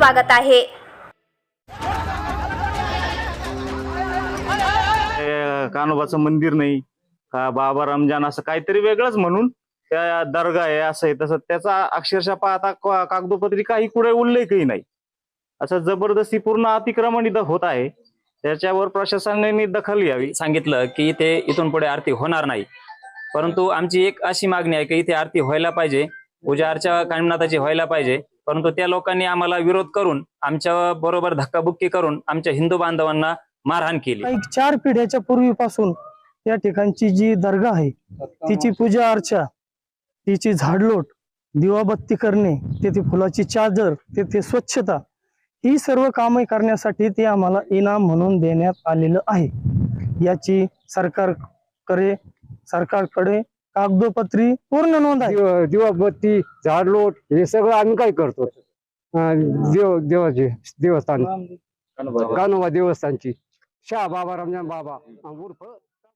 स्वागत आहे. हे कान्होबाचं मंदिर नाही. का बाबा रमजान असं काहीतरी वेगळंच म्हणून त्या दर्गा आहे असं आहे तसं त्याचा अक्षरशः पाहता का- कागदोपत्री काही कुठे उल्लेखही नाही. असं जबरदस्ती पूर्ण अतिक्रमण इथं होत आहे. त्याच्यावर प्रशासनाने दखल घ्यावी. सांगितलं की इथे इथून पुढे आरती होणार नाही. परंतु आमची एक अशी मागणी आहे की इथे आरती व्हायला पाहिजे. पूजा अर्चा कायमनाथाची व्हायला पाहिजे. परंतु त्या लोकांनी आम्हाला विरोध करून आमच्या बरोबर धक्काबुक्की करून आमच्या हिंदू बांधवांना मारहाण केली. एक चार पिढ्याच्या पूर्वीपासून या ठिकाणची जी दर्गा आहे तिची पूजा अर्चा तिची झाडलोट दिवाबत्ती करणे तेथे फुलाची चादर तेथे स्वच्छता ही सर्व कामे करण्यासाठी ते आम्हाला इनाम म्हणून देण्यात आलेलं आहे. याची सरकारकडे सरकारकडे कागदोपत्री पूर्ण नोंद आहे. दिव- दिवाबत्ती झाडलोट हे सगळं आम्ही काय करतो? अं, देव देवाचे देवस्थान. कानोबा देवस्थानची. शाह बाबा रमजान बाबा उर्फ